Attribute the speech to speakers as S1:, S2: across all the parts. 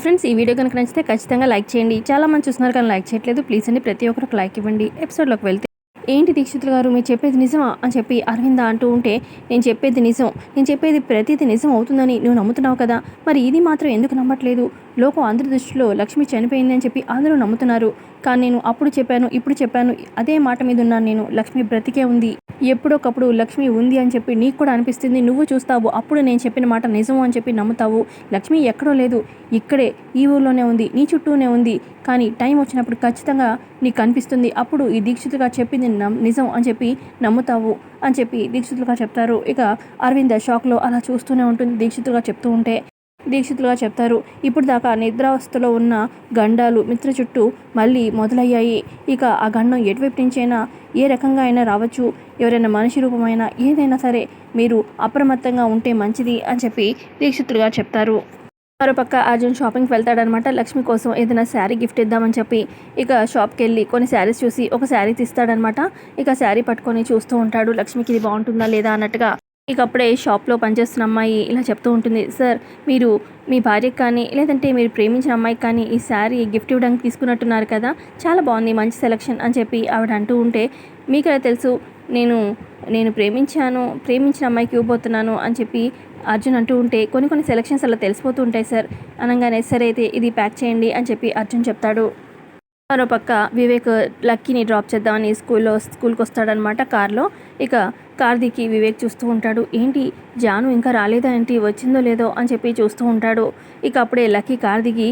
S1: Friends ఈ video కనుక నచ్చితే ఖచ్చితంగా లైక్ చేయండి. చాలా మంది చూస్తున్నారు కానీ లైక్ చేయట్లేదు. ప్లీజ్ అండి ప్రతి ఒక్కరికి లైక్ ఇవ్వండి. ఎపిసోడ్లోకి వెళ్తే ఏంటి దీక్షితులు గారు? మీరు చెప్పేది నిజమా అని చెప్పి అరవింద అంటూ ఉంటే నేను చెప్పేది నిజం. నేను చెప్పేది ప్రతిదీ నిజం అవుతుందని నువ్వు నమ్ముతున్నావు కదా? మరి ఇది మాత్రం ఎందుకు నమ్మట్లేదు? లోకం అందరి దృష్టిలో లక్ష్మి చనిపోయింది అని చెప్పి అందరూ నమ్ముతున్నారు. కానీ నేను అప్పుడు చెప్పాను ఇప్పుడు చెప్పాను. అదే మాట మీద ఉన్నాను నేను. లక్ష్మి బ్రతికే ఉంది. ఎప్పుడొకప్పుడు లక్ష్మి ఉంది అని చెప్పి నీకు కూడా అనిపిస్తుంది నువ్వు చూస్తావు అప్పుడు నేను చెప్పిన మాట నిజం అని చెప్పి నమ్ముతావు. లక్ష్మి ఎక్కడో లేదు ఇక్కడే ఈ ఊర్లోనే ఉంది నీ చుట్టూనే ఉంది. కానీ టైం వచ్చినప్పుడు ఖచ్చితంగా నీకు కనిపిస్తుంది అప్పుడు ఈ దీక్షితులుగా చెప్పింది నమ్- నిజం అని చెప్పి నమ్ముతావు అని చెప్పి దీక్షితులుగా చెప్తారు. ఇక అరవింద షాక్లో అలా చూస్తూనే ఉంటుంది దీక్షితులుగా చెప్తూ ఉంటే దీక్షితులుగా చెప్తారు. ఇప్పుడు దాకా నిద్రావస్థలో ఉన్న గండాలు మిత్ర చుట్టూ మళ్ళీ మొదలయ్యాయి. ఇక ఆ గండం ఎటువైపు నుంచైనా ఏ రకంగా అయినా రావచ్చు. ఎవరైనా మనిషి రూపమైనా ఏదైనా సరే మీరు అప్రమత్తంగా ఉంటే మంచిది అని చెప్పి దీక్షితులుగా చెప్తారు. మరోపక్క అర్జున్ షాపింగ్కి వెళ్తాడనమాట. లక్ష్మి కోసం ఏదైనా శారీ గిఫ్ట్ ఇద్దామని చెప్పి ఇక షాప్కి వెళ్ళి కొన్ని శారీస్ చూసి ఒక శారీ తీస్తాడనమాట. ఇక శారీ పట్టుకొని చూస్తూ ఉంటాడు. లక్ష్మికి ఇది బాగుంటుందా లేదా అన్నట్టుగా ఇక అప్పుడే షాప్లో పనిచేస్తున్న అమ్మాయి ఇలా చెప్తూ ఉంటుంది సార్ మీరు మీ భార్యకి కానీ లేదంటే మీరు ప్రేమించిన అమ్మాయికి కానీ ఈ శారీ గిఫ్ట్ ఇవ్వడానికి తీసుకున్నట్టున్నారు కదా చాలా బాగుంది మంచి సెలక్షన్ అని చెప్పి ఆవిడ అంటూ ఉంటే మీకు తెలుసు? నేను నేను ప్రేమించాను ప్రేమించిన అమ్మాయికి ఇవ్వబోతున్నాను అని చెప్పి అర్జున్ అంటూ ఉంటే కొన్ని కొన్ని సెలక్షన్స్ అలా తెలిసిపోతూ ఉంటాయి సార్. అనగానే సరే అయితే ఇది ప్యాక్ చేయండి అని చెప్పి అర్జున్ చెప్తాడు. మరోపక్క వివేక్ లక్కీని డ్రాప్ చేద్దామని స్కూల్లో స్కూల్కి వస్తాడనమాట కార్లో. ఇక కార్దికి వివేక్ చూస్తూ ఉంటాడు. ఏంటి జాను ఇంకా రాలేదా ఏంటి? వచ్చిందో లేదో? అని చెప్పి చూస్తూ ఉంటాడు. ఇక అప్పుడే లక్కీ కార్ దిగి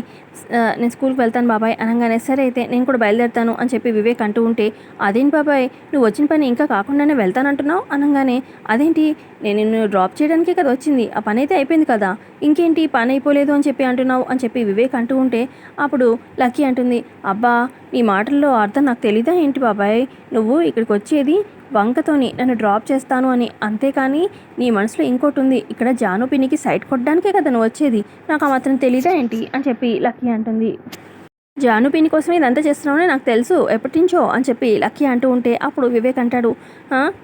S1: నేను స్కూల్కి వెళ్తాను బాబాయ్ అనగానే సరే అయితే నేను కూడా బయలుదేరుతాను అని చెప్పి వివేక్ అంటూ ఉంటే అదేంటి బాబాయ్? నువ్వు వచ్చిన పని ఇంకా కాకుండానే వెళ్తానంటున్నావు? అనగానే అదేంటి? నేను నిన్ను డ్రాప్ చేయడానికే కదా వచ్చింది. ఆ పని అయితే అయిపోయింది కదా. ఇంకేంటి? పని అయిపోలేదు అని చెప్పి అంటున్నావు అని చెప్పి వివేక్ అంటూ ఉంటే అప్పుడు లక్కీ అంటుంది అబ్బా నీ మాటల్లో అర్థం నాకు తెలీదా ఏంటి బాబాయ్? నువ్వు ఇక్కడికి వచ్చేది వంకతోని నన్ను డ్రాప్ చేస్తాను అని. అంతేకాని నీ మనసులో ఇంకోటి ఉంది ఇక్కడ జాను పిన్నికి సైట్ కొట్టడానికే కదా నువ్వు వచ్చేది. నాకు ఆ మాత్రం తెలీదా ఏంటి? అని చెప్పి లక్కీ అంటుంది. జాను పిన్ని కోసమే ఇదంతా చేస్తున్నావునే నాకు తెలుసు. ఎప్పటి నుంచో అని చెప్పి లక్కీ అంటూ ఉంటే అప్పుడు వివేక్ అంటాడు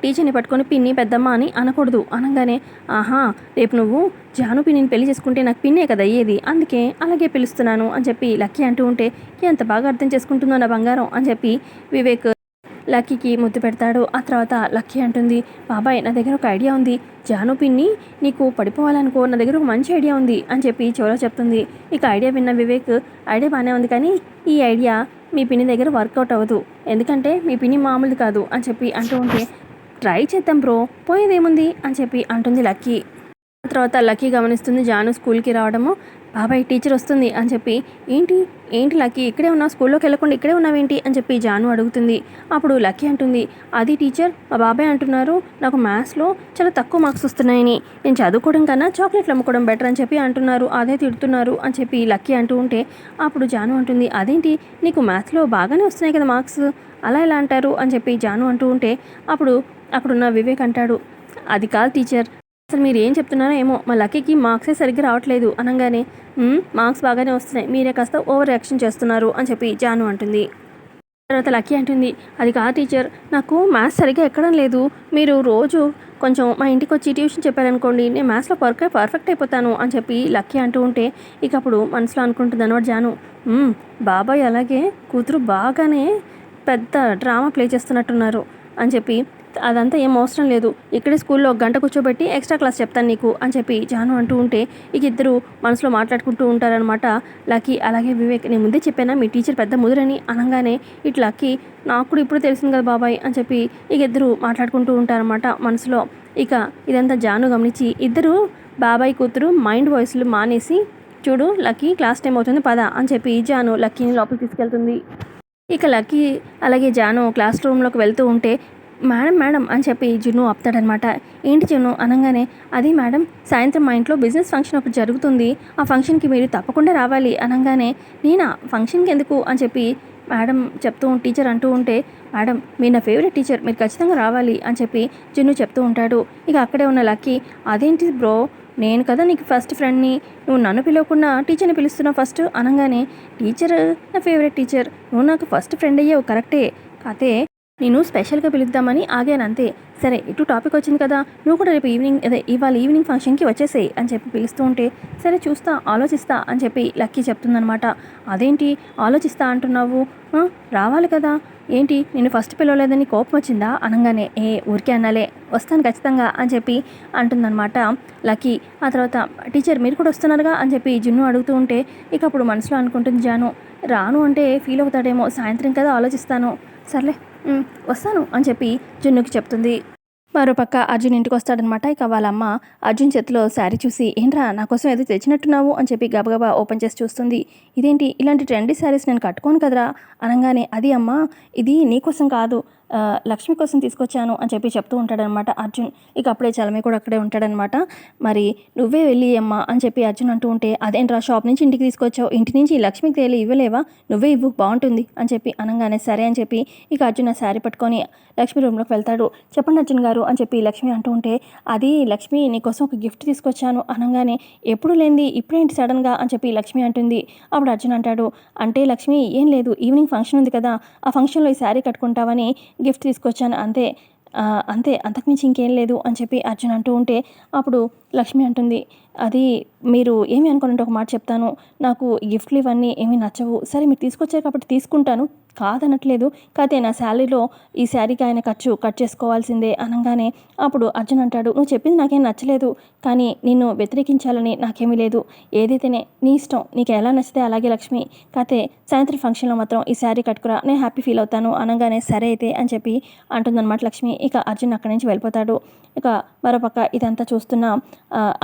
S1: టీచర్ని పట్టుకొని పిన్ని పెద్దమ్మ అని అనకూడదు. అనగానే ఆహా రేపు నువ్వు జాను పిన్నిని పెళ్ళి చేసుకుంటే నాకు పిన్నే కదా అయ్యేది. అందుకే అలాగే పిలుస్తున్నాను అని చెప్పి లక్కీ అంటూ ఉంటే ఎంత బాగా అర్థం చేసుకుంటుందో నా బంగారం? అని చెప్పి వివేక్ లక్కీకి ముద్దు పెడతాడు. ఆ తర్వాత లక్కీ అంటుంది బాబాయ్ నా దగ్గర ఒక ఐడియా ఉంది. జాను పిన్ని నీకు పడిపోవాలనుకో నా దగ్గర ఒక మంచి ఐడియా ఉంది అని చెప్పి చెవులో చెప్తుంది. ఇక ఐడియా విన్న వివేక్ ఐడియా బాగానే ఉంది కానీ ఈ ఐడియా మీ పిన్ని దగ్గర వర్కౌట్ అవ్వదు. ఎందుకంటే మీ పిన్ని మామూలు కాదు అని చెప్పి అంటూ ఉంటే ట్రై చేద్దాం బ్రో పోయేదేముంది? అని చెప్పి అంటుంది లక్కీ. ఆ తర్వాత లక్కీ గమనిస్తుంది జాను స్కూల్కి రావడము. బాబాయ్ టీచర్ వస్తుంది అని చెప్పి ఏంటి? ఏంటి లక్కీ? ఇక్కడే ఉన్నావు? స్కూల్లోకి వెళ్ళకుండా ఇక్కడే ఉన్నావేంటి? అని చెప్పి జాను అడుగుతుంది. అప్పుడు లక్కీ అంటుంది అది టీచర్ మా బాబాయ్ అంటున్నారు నాకు మ్యాథ్స్లో చాలా తక్కువ మార్క్స్ వస్తున్నాయని. నేను చదువుకోవడం కన్నా చాక్లెట్లు అమ్ముకోవడం బెటర్ అని చెప్పి అంటున్నారు అదే తిడుతున్నారు అని చెప్పి లక్కీ అంటూ ఉంటే అప్పుడు జాను అంటుంది అదేంటి? నీకు మ్యాథ్స్లో బాగానే వస్తున్నాయి కదా మార్క్స్? అలా ఎలా అంటారు? అని చెప్పి జాను అంటూ ఉంటే అప్పుడు అక్కడున్న వివేక్ అంటాడు అది కాదు టీచర్. అసలు మీరు ఏం చెప్తున్నారో ఏమో మా లక్కీకి మార్క్సే సరిగ్గా రావట్లేదు అనగానే మార్క్స్ బాగానే వస్తున్నాయి మీరే కాస్త ఓవర్ రియాక్షన్ చేస్తున్నారు అని చెప్పి జాను అంటుంది. తర్వాత లక్కీ అంటుంది అది కాదు టీచర్ నాకు మ్యాథ్స్ సరిగ్గా ఎక్కడం లేదు. మీరు రోజు కొంచెం మా ఇంటికి వచ్చి ట్యూషన్ చెప్పారనుకోండి నేను మ్యాథ్స్లో పర్క్ పర్ఫెక్ట్ అయిపోతాను అని చెప్పి లక్కీ అంటూ ఉంటే ఇక అప్పుడు మనసులో అనుకుంటుంది అనమాట జాను బాబాయ్ అలాగే కూతురు బాగానే పెద్ద డ్రామా ప్లే చేస్తున్నట్టున్నారు. అని చెప్పి అదంతా ఏం అవసరం లేదు. ఇక్కడే స్కూల్లో ఒక గంట కూర్చోబెట్టి ఎక్స్ట్రా క్లాస్ చెప్తాను నీకు అని చెప్పి జాను అంటూ ఉంటే ఇక ఇద్దరు మనసులో మాట్లాడుకుంటూ ఉంటారనమాట లక్కీ అలాగే వివేక్ నేను ముందే చెప్పానా మీ టీచర్ పెద్ద ముదురని అనగానే ఇటు లక్కీ నాకు కూడా ఇప్పుడు తెలిసింది కదా బాబాయ్ అని చెప్పి ఇక ఇద్దరు మాట్లాడుకుంటూ ఉంటారనమాట మనసులో. ఇక ఇదంతా జాను గమనించి ఇద్దరు బాబాయ్ కూతురు మైండ్ వాయిస్లు మానేసి చూడు లక్కీ క్లాస్ టైం అవుతుంది పద అని చెప్పి జాను లక్కీని లోపలికి తీసుకెళ్తుంది. ఇక లక్కీ అలాగే జాను క్లాస్ రూమ్లోకి వెళ్తూ ఉంటే మేడం మేడం అని చెప్పి జున్ను ఆపుతాడనమాట. ఏంటి జున్ను? అనగానే అది మేడం సాయంత్రం మా ఇంట్లో బిజినెస్ ఫంక్షన్ ఒకటి జరుగుతుంది. ఆ ఫంక్షన్కి మీరు తప్పకుండా రావాలి అనగానే నేనా? ఫంక్షన్కి ఎందుకు? అని చెప్పి మేడం చెప్తూ టీచర్ అంటూ ఉంటే మేడం మీరు నా ఫేవరెట్ టీచర్ మీరు ఖచ్చితంగా రావాలి అని చెప్పి జున్ను చెప్తూ ఉంటాడు. ఇక అక్కడే ఉన్న లక్కీ అదేంటి బ్రో నేను కదా నీకు ఫస్ట్ ఫ్రెండ్ని నువ్వు నన్ను పిలవకుండా టీచర్ని పిలుస్తున్నావు ఫస్ట్ అనగానే టీచర్ నా ఫేవరెట్ టీచర్ నువ్వు నాకు ఫస్ట్ ఫ్రెండ్ అయ్యావు కరెక్టే కాతే నేను స్పెషల్గా పిలుద్దామని ఆగాను అంతే. సరే ఇటు టాపిక్ వచ్చింది కదా నువ్వు కూడా రేపు ఈవినింగ్ అదే ఇవాళ ఈవినింగ్ ఫంక్షన్కి వచ్చేసేయి అని చెప్పి పిలుస్తూ ఉంటే సరే చూస్తా ఆలోచిస్తా అని చెప్పి లక్కీ చెప్తుందనమాట అదేంటి ఆలోచిస్తా అంటున్నావు? రావాలి కదా. ఏంటి నేను ఫస్ట్ పిలవలేదని కోపం వచ్చిందా? అనగానే ఏ ఊరికే అనాలే వస్తాను ఖచ్చితంగా అని చెప్పి అంటుందన్నమాట లక్కీ. ఆ తర్వాత టీచర్ మీరు కూడా వస్తున్నారుగా? అని చెప్పి జున్ను అడుగుతూ ఉంటే ఇక అప్పుడు మనసులో అనుకుంటుంది జాను. రాను అంటే ఫీల్ అవుతాడేమో సాయంత్రం కదా ఆలోచిస్తాను. సర్లే వస్తాను అని చెప్పి జున్నుకి చెప్తుంది. మరోపక్క అర్జున్ ఇంటికి వస్తాడనమాట. ఇక వాళ్ళ అమ్మ అర్జున్ చేతిలో శారీ చూసి ఏంట్రా నా కోసం ఏదో తెచ్చినట్టున్నావు అని చెప్పి గబగబా ఓపెన్ చేసి చూస్తుంది. ఇదేంటి? ఇలాంటి ట్రెండీ శారీస్ నేను కట్టుకోను కదరా? అనగానే అది అమ్మ ఇది నీకోసం కాదు. లక్ష్మి కోసం తీసుకొచ్చాను అని చెప్పి చెప్తూ ఉంటాడనమాట అర్జున్. ఇక అప్పుడే చలమే కూడా అక్కడే ఉంటాడనమాట. మరి నువ్వే వెళ్ళి అమ్మా అని చెప్పి అర్జున్ అంటూ ఉంటే అదేంట్రా షాప్ నుంచి ఇంటికి తీసుకొచ్చావు? ఇంటి నుంచి లక్ష్మికి తేలి ఇవ్వలేవా? నువ్వే ఇవ్వు బాగుంటుంది అని చెప్పి అనగానే సరే అని చెప్పి ఇక అర్జున్ ఆ శారీ పట్టుకొని లక్ష్మి రూమ్లోకి వెళ్తాడు. చెప్పండి అర్జున్ గారు అని చెప్పి లక్ష్మి అంటూ ఉంటే అది లక్ష్మి నీకోసం ఒక గిఫ్ట్ తీసుకొచ్చాను అనగానే ఎప్పుడు లేనిది ఇప్పుడేంటి సడన్గా అని చెప్పి లక్ష్మి అంటుంది. అప్పుడు అర్జున్ అంటాడు అంటే లక్ష్మి ఏం లేదు ఈవినింగ్ ఫంక్షన్ ఉంది కదా ఆ ఫంక్షన్లో ఈ శారీ కట్టుకుంటావని గిఫ్ట్ తీసుకొచ్చాను. అంతే అంతే అంతకుమించి ఇంకేం లేదు అని చెప్పి అర్జున్ అంటూ ఉంటే అప్పుడు లక్ష్మి అంటుంది. అది మీరు ఏమి అనుకోనంటే ఒక మాట చెప్తాను. నాకు గిఫ్ట్లు ఇవన్నీ ఏమీ నచ్చవు. సరే మీరు తీసుకొచ్చారు కాబట్టి తీసుకుంటాను. కాదనట్లేదు. కాకపోతే నా శాలరీలో ఈ శారీకి ఆయన ఖర్చు కట్ చేసుకోవాల్సిందే అనగానే అప్పుడు అర్జున్ అంటాడు నువ్వు చెప్పింది నాకేం నచ్చలేదు. కానీ నిన్ను వ్యతిరేకించాలని నాకేమీ లేదు. ఏదైతేనే నీ ఇష్టం. నీకు ఎలా నచ్చితే అలాగే లక్ష్మి. కాకపోతే సాయంత్రం ఫంక్షన్లో మాత్రం ఈ శారీ కట్టుకురా. నేను హ్యాపీ ఫీల్ అవుతాను అనగానే సరే అయితే అని చెప్పి అంటుందన్నమాట లక్ష్మి. ఇక అర్జున్ అక్కడి నుంచి వెళ్ళిపోతాడు. ఇక మరోపక్క ఇదంతా చూస్తున్న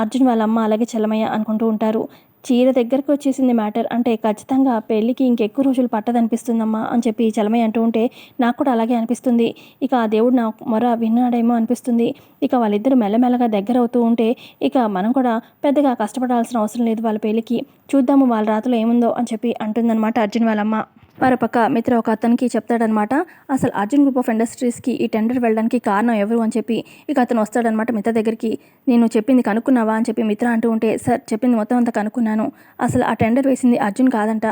S1: అర్జున్ వాళ్ళ అమ్మ అలాగే చెల్లమయ్య అనుకుంటూ ఉంటారు. చీర దగ్గరకు వచ్చేసింది మ్యాటర్ అంటే ఖచ్చితంగా పెళ్ళికి ఇంకెక్కువ రోజులు పట్టదనిపిస్తుందమ్మా అని చెప్పి చలమయ్య అంటూ ఉంటే నాకు కూడా అలాగే అనిపిస్తుంది. ఇక ఆ దేవుడు నా మరో విన్నాడేమో అనిపిస్తుంది. ఇక వాళ్ళిద్దరు మెల్లమెల్లగా దగ్గర అవుతూ ఉంటే ఇక మనం కూడా పెద్దగా కష్టపడాల్సిన అవసరం లేదు వాళ్ళ పెళ్ళికి. చూద్దాము వాళ్ళ రాతలో ఏముందో అని చెప్పి అంటుందన్నమాట అర్జున్ వాళ్ళమ్మ. మరోపక్క మిత్ర ఒక అతనికి చెప్తాడనమాట అసలు అర్జున్ గ్రూప్ ఆఫ్ ఇండస్ట్రీస్కి ఈ టెండర్ వెళ్ళడానికి కారణం ఎవరు? అని చెప్పి ఇక అతను వస్తాడనమాట మిత్ర దగ్గరికి నేను చెప్పింది కనుక్కున్నావా? అని చెప్పి మిత్ర అంటూ ఉంటే సార్ చెప్పింది మొత్తం అంతా కనుక్కున్నాను. అసలు ఆ టెండర్ వేసింది అర్జున్ కాదంట.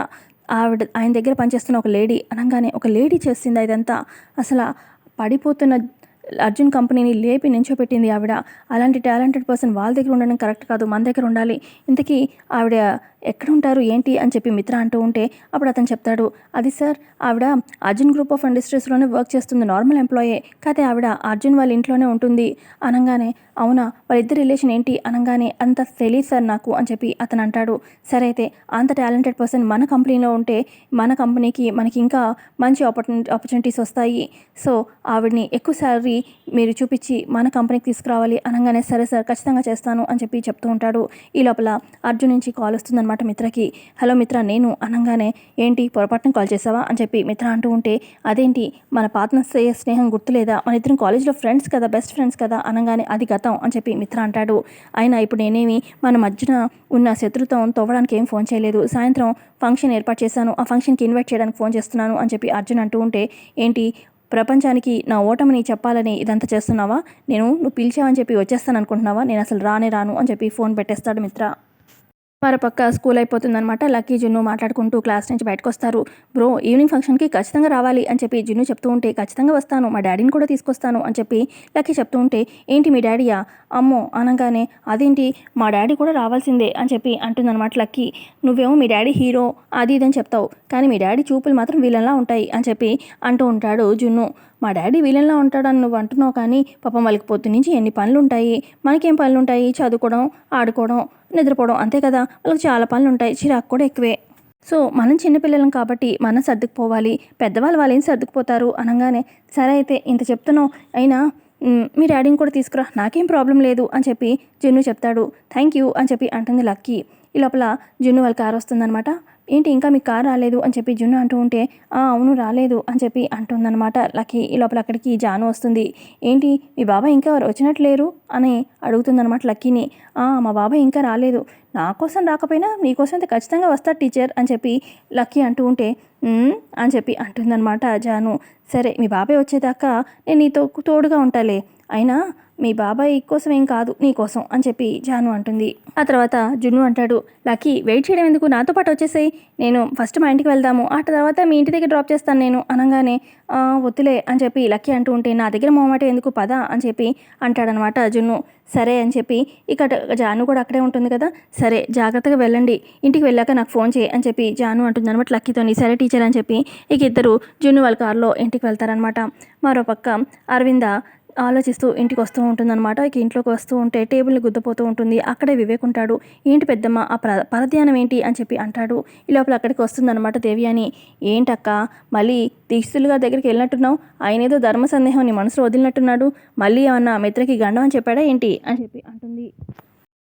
S1: ఆవిడ ఆయన దగ్గర పనిచేస్తున్న ఒక లేడీ అనగానే ఒక లేడీ చేసింది ఇదంతా? అసలు పడిపోతున్న అర్జున్ కంపెనీని లేపి నించోపెట్టింది ఆవిడ. అలాంటి టాలెంటెడ్ పర్సన్ వాళ్ళ దగ్గర ఉండడం కరెక్ట్ కాదు. మన దగ్గర ఉండాలి. ఇంతకీ ఆవిడ ఎక్కడ ఉంటారు ఏంటి అని చెప్పి మిత్ర అంటూ ఉంటే అప్పుడు అతను చెప్తాడు అది సార్ ఆవిడ అర్జున్ గ్రూప్ ఆఫ్ ఇండస్ట్రీస్లోనే వర్క్ చేస్తుంది నార్మల్ ఎంప్లాయే. కాకపోతే ఆవిడ అర్జున్ వాళ్ళ ఇంట్లోనే ఉంటుంది. అనగానే అవునా వాళ్ళిద్దరి రిలేషన్ ఏంటి? అనగానే అంత తెలియదు సార్ నాకు అని చెప్పి అతను అంటాడు. సరే అయితే అంత టాలెంటెడ్ పర్సన్ మన కంపెనీలో ఉంటే మన కంపెనీకి మనకి ఇంకా మంచి ఆపర్చు ఆపర్చునిటీస్ వస్తాయి. సో ఆవిడని ఎక్కువ శాలరీ మీరు చూపించి మన కంపెనీకి తీసుకురావాలి. అనగానే సరే సార్ ఖచ్చితంగా చేస్తాను అని చెప్పి చెప్తూ ఉంటాడు. ఈ లోపల అర్జున్ నుంచి కాల్ వస్తుందన్నమాట. మిత్రకి. హలో మిత్ర నేను అనగానే ఏంటి పొరపాటున కాల్ చేసావా? అని చెప్పి మిత్ర అంటూ ఉంటే అదేంటి మన పాత స్నేహం గుర్తులేదా? మన ఇద్దరం కాలేజ్లో ఫ్రెండ్స్ కదా బెస్ట్ ఫ్రెండ్స్ కదా అనగానే అది గతం అని చెప్పి మిత్ర అంటాడు. అయినా ఇప్పుడు నేనేమి మన మధ్యన ఉన్న శత్రుత్వం తవ్వడానికి ఏం ఫోన్ చేయలేదు. సాయంత్రం ఫంక్షన్ ఏర్పాటు చేశాను. ఆ ఫంక్షన్కి ఇన్వైట్ చేయడానికి ఫోన్ చేస్తున్నాను అని చెప్పి అర్జున్ అంటూ ఉంటే ఏంటి ప్రపంచానికి నా ఓటమిని చెప్పాలని ఇదంతా చేస్తున్నావా? నేను నువ్వు పిలిచావని చెప్పి వచ్చేస్తాను అనుకుంటున్నావా నేను అసలు రానే రాను అని చెప్పి ఫోన్ పెట్టేస్తాడు మిత్ర. పక్క స్కూల్ అయిపోతుందనమాట లక్కీ జున్ను మాట్లాడుకుంటూ క్లాస్ నుంచి బయటకు వస్తారు బ్రో ఈవినింగ్ ఫంక్షన్కి ఖచ్చితంగా రావాలి అని చెప్పి జున్ను చెప్తూ ఉంటే ఖచ్చితంగా వస్తాను మా డాడీని కూడా తీసుకొస్తాను అని చెప్పి లక్కీ చెప్తూ ఉంటే ఏంటి మీ డాడీయా? అమ్మో అనగానే అదేంటి? మా డాడీ కూడా రావాల్సిందే అని చెప్పి అంటుందన్నమాట లక్కీ. నువ్వేమో మీ డాడీ హీరో అది ఇదని చెప్తావు. కానీ మీ డాడీ చూపులు మాత్రం వీళ్ళలా ఉంటాయి అని చెప్పి అంటూ ఉంటాడు జున్ను. మా డాడీ వీళ్ళలా ఉంటాడని నువ్వు అంటున్నావు కానీ పాపం వాళ్ళకి పొద్దు నుంచి ఎన్ని పనులు ఉంటాయి మనకేం పనులు ఉంటాయి చదువుకోవడం ఆడుకోవడం నిద్రపోవడం అంతే కదా? వాళ్ళకి చాలా పనులు ఉంటాయి చిరాకు కూడా ఎక్కువే. సో మనం చిన్నపిల్లలం కాబట్టి మనం సర్దుకుపోవాలి. పెద్దవాళ్ళు వాళ్ళు ఏం సర్దుకుపోతారు అనగానే సరే అయితే ఇంత చెప్తున్నావు అయినా మీ డాడీని కూడా తీసుకురా. నాకేం ప్రాబ్లం లేదు అని చెప్పి జున్ను చెప్తాడు. థ్యాంక్ యూ అని చెప్పి అంటుంది లక్కీ. ఈ లోపల జున్ను వాళ్ళ కారు వస్తుందనమాట ఏంటి ఇంకా మీకు కార్ రాలేదు అని చెప్పి జున్ను అంటూ ఉంటే "ఆ, అవును రాలేదు అని చెప్పి అంటుందన్నమాట. లక్కీ ఈ లోపల అక్కడికి జాను వస్తుంది. ఏంటి మీ బాబాయ్ ఇంకా వచ్చినట్లు లేరు అని అడుగుతుందన్నమాట లక్కీని. "ఆ, మా బాబాయ్ ఇంకా రాలేదు. నా కోసం రాకపోయినా నీకోసం అయితే ఖచ్చితంగా వస్తాడు టీచర్ అని చెప్పి లక్కీ అంటూ ఉంటే అని చెప్పి అంటుందన్నమాట జాను. సరే మీ బాబాయ్ వచ్చేదాకా నేను నీతో తోడుగా ఉంటాలే. అయినా మీ బాబాయ్ కోసం ఏం కాదు నీ కోసం అని చెప్పి జాను అంటుంది. ఆ తర్వాత జున్ను అంటాడు లక్కీ వెయిట్ చేయడం ఎందుకు? నాతో పాటు వచ్చేసాయి. నేను ఫస్ట్ మా ఇంటికి వెళ్దాము. ఆ తర్వాత మీ ఇంటి దగ్గర డ్రాప్ చేస్తాను నేను అనగానే వద్దులే అని చెప్పి లక్కీ అంటూ ఉంటే నా దగ్గర మొహమాట ఎందుకు? పద అని చెప్పి అంటాడనమాట జున్ను. సరే అని చెప్పి ఇక్కడ జాను కూడా అక్కడే ఉంటుంది కదా. సరే జాగ్రత్తగా వెళ్ళండి. ఇంటికి వెళ్ళాక నాకు ఫోన్ చేయి అని చెప్పి జాను అంటుంది అనమాట లక్కీతోని. సరే టీచర్ అని చెప్పి ఇక ఇద్దరు జున్ను వాళ్ళ కారులో ఇంటికి వెళ్తారనమాట మరోపక్క అరవింద ఆలోచిస్తూ ఇంటికి వస్తూ ఉంటుందన్నమాట. ఇక ఇంట్లోకి వస్తూ ఉంటే టేబుల్ని గుద్దపోతూ ఉంటుంది. అక్కడే వివేక్ ఉంటాడు. ఏంటి పెద్దమ్మ ఆ ప్ర పరధ్యానం ఏంటి? అని చెప్పి అంటాడు. ఈ లోపల అక్కడికి వస్తుందన్నమాట దేవి అని ఏంటక్క మళ్ళీ దీక్షితులు గారి దగ్గరికి వెళ్ళినట్టున్నావు? ఆయన ఏదో ధర్మ సందేహం నీ మనసులో వదిలినట్టున్నాడు. మళ్ళీ ఏమన్నా మిత్రకి గండం అని చెప్పాడా ఏంటి? అని చెప్పి అంటుంది.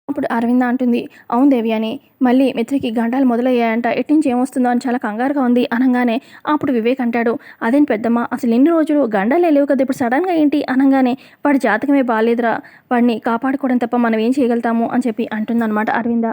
S1: అప్పుడు అరవింద అంటుంది అవును దేవి అని మళ్ళీ మిత్రకి గంటాలు మొదలయ్యాయంట ఎట్టించి ఏమొస్తుందో అని చాలా కంగారుగా ఉంది అనగానే అప్పుడు వివేక్ అంటాడు అదేంటి పెద్దమ్మ అసలు ఎన్ని రోజులు గండాలే లేవు కదా ఇప్పుడు సడన్గా ఏంటి? అనగానే వాడి జాతకమే బాగాలేదురా వాడిని కాపాడుకోవడం తప్ప మనం ఏం చేయగలుగుతాము? అని చెప్పి అంటుందన్నమాట అరవింద.